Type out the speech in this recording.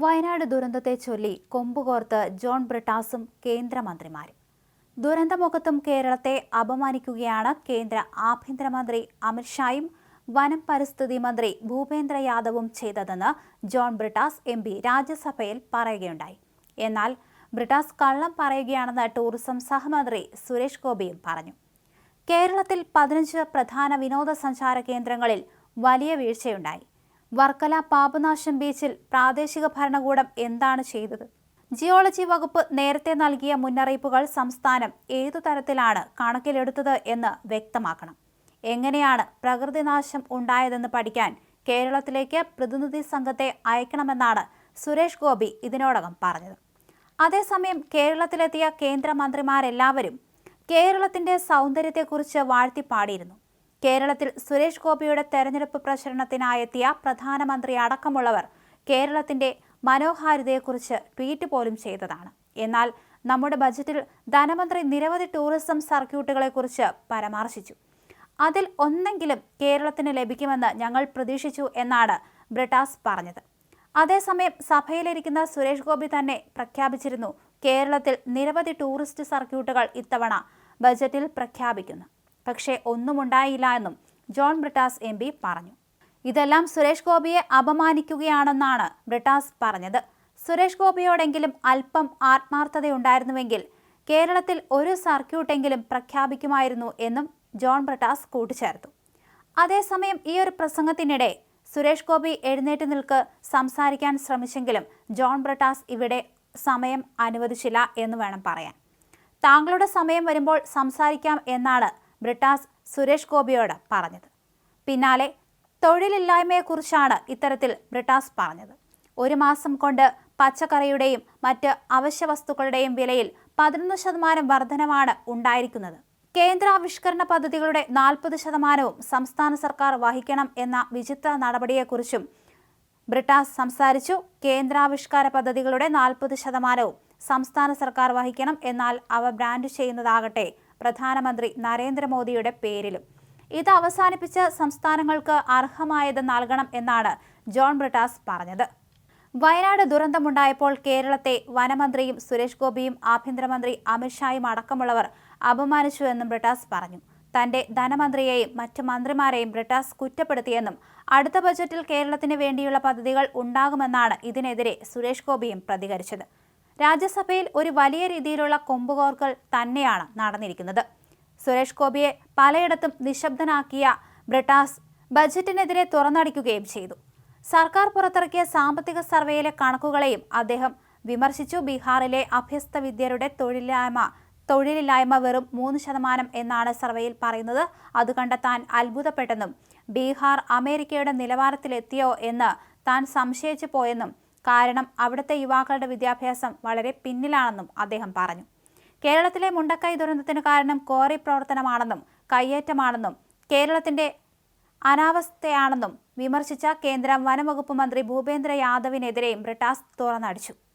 വയനാട് ദുരന്തത്തെ ചൊല്ലി കൊമ്പുകോർത്ത് ജോൺ ബ്രിട്ടാസും കേന്ദ്രമന്ത്രിമാരും. ദുരന്തമുഖത്തും കേരളത്തെ അപമാനിക്കുകയാണ് കേന്ദ്ര ആഭ്യന്തരമന്ത്രി അമിത്ഷായും വനം പരിസ്ഥിതി മന്ത്രി ഭൂപേന്ദ്ര യാദവും ചെയ്തതെന്ന് ജോൺ ബ്രിട്ടാസ് എം പി രാജ്യസഭയിൽ പറയുകയുണ്ടായി. എന്നാൽ ബ്രിട്ടാസ് കള്ളം പറയുകയാണെന്ന് ടൂറിസം സഹമന്ത്രി സുരേഷ് ഗോപിയും പറഞ്ഞു. കേരളത്തിൽ പതിനഞ്ച് പ്രധാന വിനോദസഞ്ചാര കേന്ദ്രങ്ങളിൽ വലിയ വീഴ്ചയുണ്ടായി. വർക്കല പാപനാശം ബീച്ചിൽ പ്രാദേശിക ഭരണകൂടം എന്താണ് ചെയ്തത്? ജിയോളജി വകുപ്പ് നേരത്തെ നൽകിയ മുന്നറിയിപ്പുകൾ സംസ്ഥാനം ഏതു തരത്തിലാണ് കണക്കിലെടുത്തത് എന്ന് വ്യക്തമാക്കണം. എങ്ങനെയാണ് പ്രകൃതിനാശം ഉണ്ടായതെന്ന് പഠിക്കാൻ കേരളത്തിലേക്ക് പ്രതിനിധി സംഘത്തെ അയക്കണമെന്നാണ് സുരേഷ് ഗോപി ഇതിനോടകം പറഞ്ഞത്. അതേസമയം കേരളത്തിലെത്തിയ കേന്ദ്രമന്ത്രിമാരെല്ലാവരും കേരളത്തിന്റെ സൗന്ദര്യത്തെക്കുറിച്ച് വാഴ്ത്തിപ്പാടിയിരുന്നു. കേരളത്തിൽ സുരേഷ് ഗോപിയുടെ തെരഞ്ഞെടുപ്പ് പ്രചരണത്തിനായെത്തിയ പ്രധാനമന്ത്രി അടക്കമുള്ളവർ കേരളത്തിന്റെ മനോഹാരിതയെക്കുറിച്ച് ട്വീറ്റ് പോലും ചെയ്തതാണ്. എന്നാൽ നമ്മുടെ ബജറ്റിൽ ധനമന്ത്രി നിരവധി ടൂറിസം സർക്യൂട്ടുകളെക്കുറിച്ച് പരാമർശിച്ചു. അതിൽ ഒന്നെങ്കിലും കേരളത്തിന് ലഭിക്കുമെന്ന് ഞങ്ങൾ പ്രതീക്ഷിച്ചു എന്നാണ് ബ്രിട്ടാസ് പറഞ്ഞത്. അതേസമയം സഭയിലിരിക്കുന്ന സുരേഷ് ഗോപി തന്നെ പ്രഖ്യാപിച്ചിരുന്നു കേരളത്തിൽ നിരവധി ടൂറിസ്റ്റ് സർക്യൂട്ടുകൾ ഇത്തവണ ബജറ്റിൽ പ്രഖ്യാപിക്കുന്നു. പക്ഷേ ഒന്നുമുണ്ടായില്ല എന്നും ജോൺ ബ്രിട്ടാസ് എം പറഞ്ഞു. ഇതെല്ലാം സുരേഷ് ഗോപിയെ അപമാനിക്കുകയാണെന്നാണ് ബ്രിട്ടാസ് പറഞ്ഞത്. സുരേഷ് ഗോപിയോടെങ്കിലും അല്പം ആത്മാർത്ഥതയുണ്ടായിരുന്നുവെങ്കിൽ കേരളത്തിൽ ഒരു സർക്യൂട്ടെങ്കിലും പ്രഖ്യാപിക്കുമായിരുന്നു എന്നും ജോൺ ബ്രിട്ടാസ് കൂട്ടിച്ചേർത്തു. അതേസമയം ഈ ഒരു പ്രസംഗത്തിനിടെ സുരേഷ് ഗോപി എഴുന്നേറ്റ് നിൽക്ക് സംസാരിക്കാൻ ശ്രമിച്ചെങ്കിലും ജോൺ ബ്രിട്ടാസ് ഇവിടെ സമയം അനുവദിച്ചില്ല എന്ന് വേണം പറയാൻ. താങ്കളുടെ സമയം വരുമ്പോൾ സംസാരിക്കാം എന്നാണ് ബ്രിട്ടാസ് സുരേഷ് ഗോപിയോട് പറഞ്ഞത്. പിന്നാലെ തൊഴിലില്ലായ്മയെക്കുറിച്ചാണ് ഇത്തരത്തിൽ ബ്രിട്ടാസ് പറഞ്ഞത്. ഒരു മാസം കൊണ്ട് പച്ചക്കറിയുടെയും മറ്റ് അവശ്യ വസ്തുക്കളുടെയും വിലയിൽ പതിനൊന്ന് ശതമാനം വർധനമാണ് ഉണ്ടായിരിക്കുന്നത്. കേന്ദ്രാവിഷ്കരണ പദ്ധതികളുടെ നാൽപ്പത് ശതമാനവും സംസ്ഥാന സർക്കാർ വഹിക്കണം എന്ന വിചിത്ര നടപടിയെക്കുറിച്ചും ബ്രിട്ടാസ് സംസാരിച്ചു. കേന്ദ്രാവിഷ്കാര പദ്ധതികളുടെ നാൽപ്പത് ശതമാനവും സംസ്ഥാന സർക്കാർ വഹിക്കണം എന്നാൽ അവ ബ്രാൻഡ് ചെയ്യുന്നതാകട്ടെ പ്രധാനമന്ത്രി നരേന്ദ്രമോദിയുടെ പേരിലും. ഇത് അവസാനിപ്പിച്ച് സംസ്ഥാനങ്ങൾക്ക് അർഹമായത് നൽകണം എന്നാണ് ജോൺ ബ്രിട്ടാസ് പറഞ്ഞത്. വയനാട് ദുരന്തമുണ്ടായപ്പോൾ കേരളത്തെ വനമന്ത്രിയും സുരേഷ് ഗോപിയും ആഭ്യന്തരമന്ത്രി അമിത്ഷായും അടക്കമുള്ളവർ അപമാനിച്ചുവെന്നും ബ്രിട്ടാസ് പറഞ്ഞു. തന്റെ ധനമന്ത്രിയെയും മറ്റ് മന്ത്രിമാരെയും ബ്രിട്ടാസ് കുറ്റപ്പെടുത്തിയെന്നും അടുത്ത ബജറ്റിൽ കേരളത്തിന് വേണ്ടിയുള്ള പദ്ധതികൾ ഉണ്ടാകുമെന്നാണ് ഇതിനെതിരെ സുരേഷ് ഗോപിയും പ്രതികരിച്ചത്. രാജ്യസഭയിൽ ഒരു വലിയ രീതിയിലുള്ള കൊമ്പുകോർക്കൽ തന്നെയാണ് നടന്നിരിക്കുന്നത്. സുരേഷ് ഗോപിയെ പലയിടത്തും നിശബ്ദനാക്കിയ ബ്രിട്ടാസ് ബജറ്റിനെതിരെ തുറന്നടിക്കുകയും ചെയ്തു. സർക്കാർ പുറത്തിറക്കിയ സാമ്പത്തിക സർവേയിലെ കണക്കുകളെയും അദ്ദേഹം വിമർശിച്ചു. ബീഹാറിലെ അഭ്യസ്ത വിദ്യരുടെ തൊഴിലില്ലായ്മ തൊഴിലില്ലായ്മ വെറും മൂന്ന് ശതമാനം എന്നാണ് സർവേയിൽ പറയുന്നത്. അത് കണ്ടെത്താൻ അത്ഭുതപ്പെട്ടെന്നും ബീഹാർ അമേരിക്കയുടെ നിലവാരത്തിലെത്തിയോ എന്ന് താൻ സംശയിച്ചു പോയെന്നും കാരണം അവിടുത്തെ യുവാക്കളുടെ വിദ്യാഭ്യാസം വളരെ പിന്നിലാണെന്നും അദ്ദേഹം പറഞ്ഞു. കേരളത്തിലെ മുണ്ടക്കൈ ദുരന്തത്തിന് കാരണം കോറി പ്രവർത്തനമാണെന്നും കയ്യേറ്റമാണെന്നും കേരളത്തിന്റെ അനാവസ്ഥയാണെന്നും വിമർശിച്ച കേന്ദ്ര വനംവകുപ്പ് മന്ത്രി ഭൂപേന്ദ്ര യാദവിനെതിരെയും ബ്രിട്ടാസ് തുറന്നടിച്ചു.